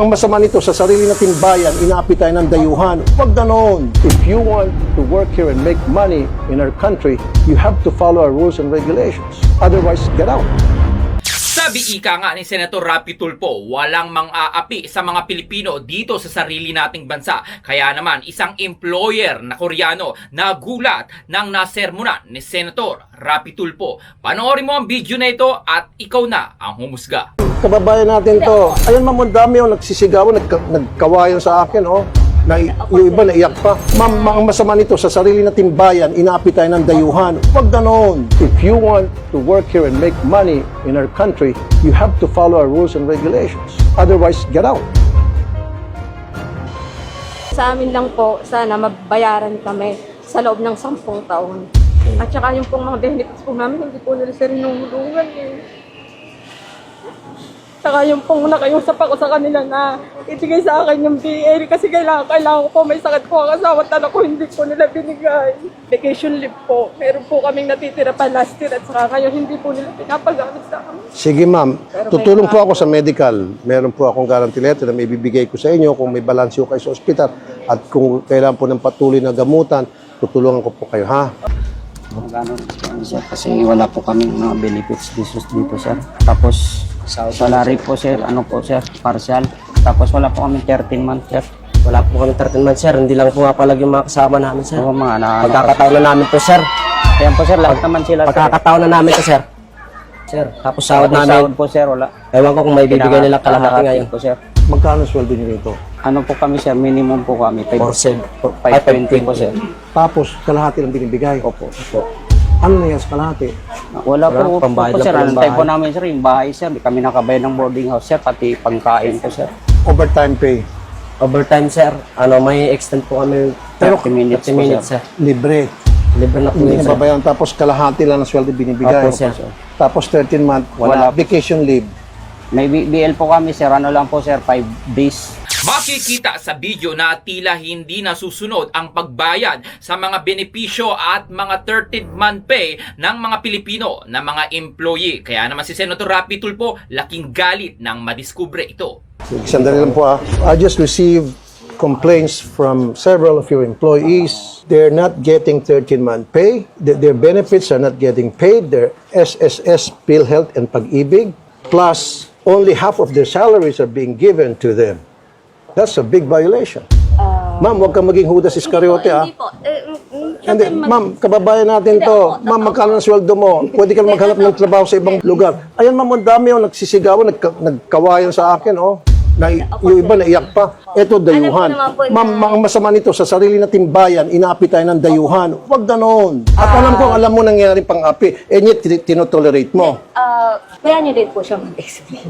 Ang masama nito, sa sarili nating bayan, inaapi tayo ng dayuhan. Huwag ganon. If you want to work here and make money in our country, you have to follow our rules and regulations. Otherwise, get out. Sabi ika nga ni Senator Rapi Tulfo, walang mang-aapi sa mga Pilipino dito sa sarili nating bansa. Kaya naman, isang employer na Koreano nagulat nang nasermonan ni Senator Rapi Tulfo. Panoorin mo ang video na ito at ikaw na ang humusga. Kababayan natin to. Ayun, ma'am, ang dami yung nagsisigawan, nagka, nagkawayan sa akin, oh. Na, yung iba naiyak pa. Ma'am, ma- ang masama nito, sa sarili nating bayan, inaapi tayo ng dayuhan. Huwag ganon. If you want to work here and make money in our country, you have to follow our rules and regulations. Otherwise, get out. Sa amin lang po, sana mabayaran kami sa loob ng sampung taon. At saka yung pong mga benefits po namin, hindi po nila sir inuhulungan eh. Saka yung pong nakiusap ako sa kanila na ibigay sa akin yung BA kasi kailangan, kailangan ko po may sakit po ang asawa at anak ko, hindi po nila binigay. Vacation leave po. Meron po kaming natitira pa last year at saka ngayon hindi po nila pinapagamit sa amin. Sige, ma'am. Pero may Tutulong po ako sa medical. Meron po akong guarantee letter na may bibigay ko sa inyo kung may balance kayo sa ospital at kung kailangan po ng patuloy na gamutan, tutulungan ko po kayo, ha? Magkano rin sir kasi wala po kami mga benefits dito, dito sir. Tapos salary po sir, ano po sir, partial. Tapos wala po kami 13 months sir. Wala po kami 13 months, sir. Hindi lang po nga pala yung mga kasama namin, sir. So mga na, Pagkakataon na namin to, sir. Ayan po sir, lahat naman sila sir. Pagkakataon na namin to, sir. Sir, tapos sahod namin. sahod po sir, wala. Ewan ko kung may bibigay nila kalahati ngayon. po sir. Magkano sweldo niyo rito? Ano po kami sir, minimum po kami. 4 520 po sir. Tapos, kalahati lang binibigay. Opo. Opo. Ano na yan sa kalahati? Wala po, Wala, pambayad po lang sir. po ng time po namin sir, yung bahay sir. Di kami nakabayad ng boarding house sir, pati pangkain po sir. Overtime pay. Overtime, sir. Ano, may extend po kami. 30 minutes 30 po, minutes, sir. sir. Libre. Libre na po Hindi yun, sir. Tapos, kalahati lang ang sweldo binibigay. Opo, sir. Tapos, 13 month, Wala. wala. Vacation leave. May B- BL po kami sir, ano lang po sir, 5 days. Makikita sa video na tila hindi nasusunod ang pagbayad sa mga benepisyo at mga 13th month pay ng mga Pilipino na mga employee. Kaya naman si Senator Rapi Tulfo laking galit nang madiskubre ito. Sandali lang po, ha. I just received complaints from several of your employees. They're not getting 13-month pay. Th- Their benefits are not getting paid. Their SSS, PhilHealth, and Pag-ibig. Plus, only half of their salaries are being given to them. That's a big violation. Ma'am, huwag kang maging Judas Iscariote, ha? Hindi po. Eh, mm, mm, Hindi, ma'am, kababayan natin to. Ma'am, magkano ang sweldo mo? Pwede ka na maghanap ng trabaho sa ibang lugar. Ayan, ma'am, ang dami yung nagsisigawan, nagka, nagkawayan sa akin, oh. Na, yung iba naiyak pa. Ito, dayuhan. Ma'am, ang masama nito, sa sarili nating bayan, inaapi tayo ng dayuhan. Huwag ganon. At alam ko, alam mo nangyari pang-api. Eh, yet, tin- tinotolerate mo. Ah, kaya niyo din po siya mag-explain.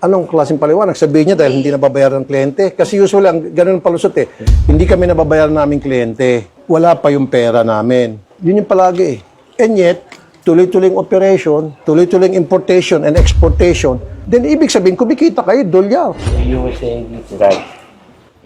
Anong klaseng paliwanag? Sabihin niya dahil hindi nababayaran ng kliyente. Kasi usually, ang ganun ang palusot eh. Hindi kami nababayaran naming kliyente. Wala pa yung pera namin. Yun yung palagi eh. And yet, tuloy-tuloy operation, tuloy-tuloy importation and exportation, then ibig sabihin, kumikita kayo, dolya. You were saying it's right.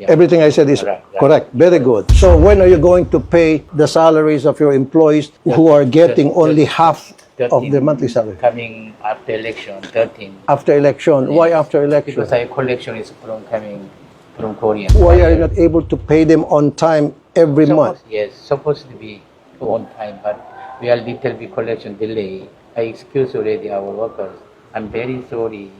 Everything I said is correct. Very good. So when are you going to pay the salaries of your employees who are getting only half of their monthly salary? Coming after election, 13. After election. Why after election? Because our collection is from coming from Korea. Why are you not able to pay them on time every month? Yes, supposed to be on time, but we are little bit collection delay. I excuse already our workers. I'm very sorry.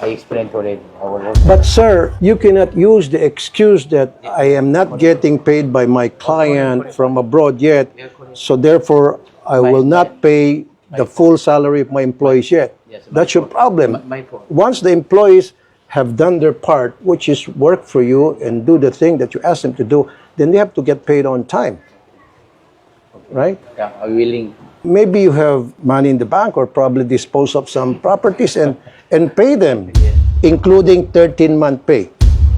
I explained already our workers. But sir, you cannot use the excuse that I am not getting paid by my client from abroad yet, so therefore I will not pay the full salary of my employees yet. That's your problem. My- my fault. Once the employees have done their part, which is work for you and do the thing that you ask them to do, then they have to get paid on time. Right? Yeah, I'm willing. Maybe you have money in the bank or probably dispose of some properties and, and pay them, including 13-month pay.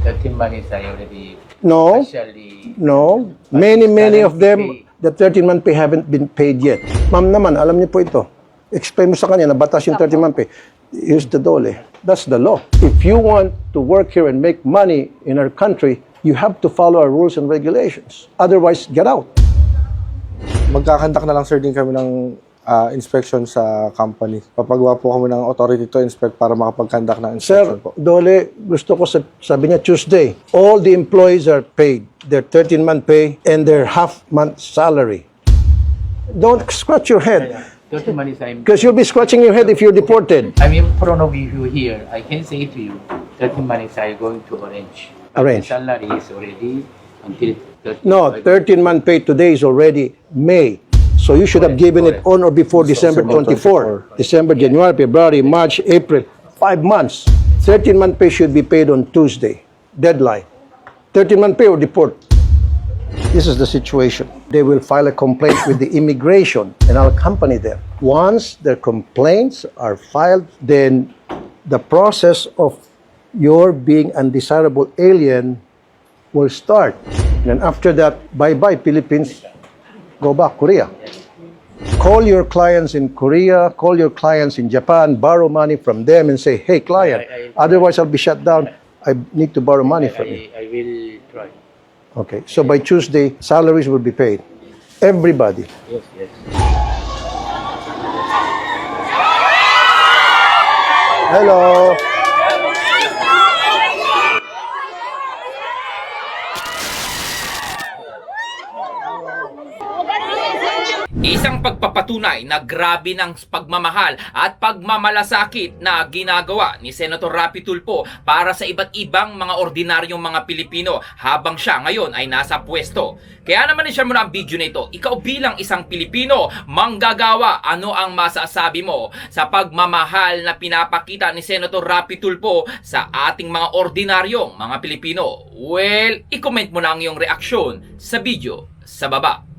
13 months I already No, partially. no. Many, many of them, the 13-month pay haven't been paid yet. Ma'am naman, alam niyo po ito. Explain mo sa kanya na batas yung 13-month pay. Here's the dole. That's the law. If you want to work here and make money in our country, you have to follow our rules and regulations. Otherwise, get out. Magkakandak na lang sir din kami ng ah, inspection sa company. Papagawa po kami ng authority to inspect para makapag-conduct ng Sir inspection po. Dole, gusto ko sab- sabi niya Tuesday, all the employees are paid their 13-month pay and their half-month salary. Don't scratch your head 30 months I'm, because you'll be scratching your head if you're deported. I'm in front of you here. I can say to you, 30 months I'm going to arrange. Arrange. The salary is already until 30. No, 13-month pay today is already May. So you should have given it on or before December 24. December, January, February, March, April. Five months. 13-month pay should be paid on Tuesday. Deadline. 13-month pay or deport. This is the situation. They will file a complaint with the immigration and I'll accompany them. Once their complaints are filed, then the process of your being undesirable alien will start. And after that, bye-bye Philippines, go back Korea. Call your clients in Korea, call your clients in Japan, borrow money from them and say, hey client, otherwise I'll be shut down. I need to borrow money from you. I, I will try. Okay, so by Tuesday, salaries will be paid. Everybody. Yes, yes. Hello. Isang pagpapatunay na grabe ng pagmamahal at pagmamalasakit na ginagawa ni Senator Rapi Tulfo para sa iba't ibang mga ordinaryong mga Pilipino habang siya ngayon ay nasa pwesto. Kaya naman siya muna ang video na ito. Ikaw bilang isang Pilipino, manggagawa, ano ang masasabi mo sa pagmamahal na pinapakita ni Senator Rapi Tulfo sa ating mga ordinaryong mga Pilipino? Well, i-comment mo na ang iyong reaksyon sa video sa baba.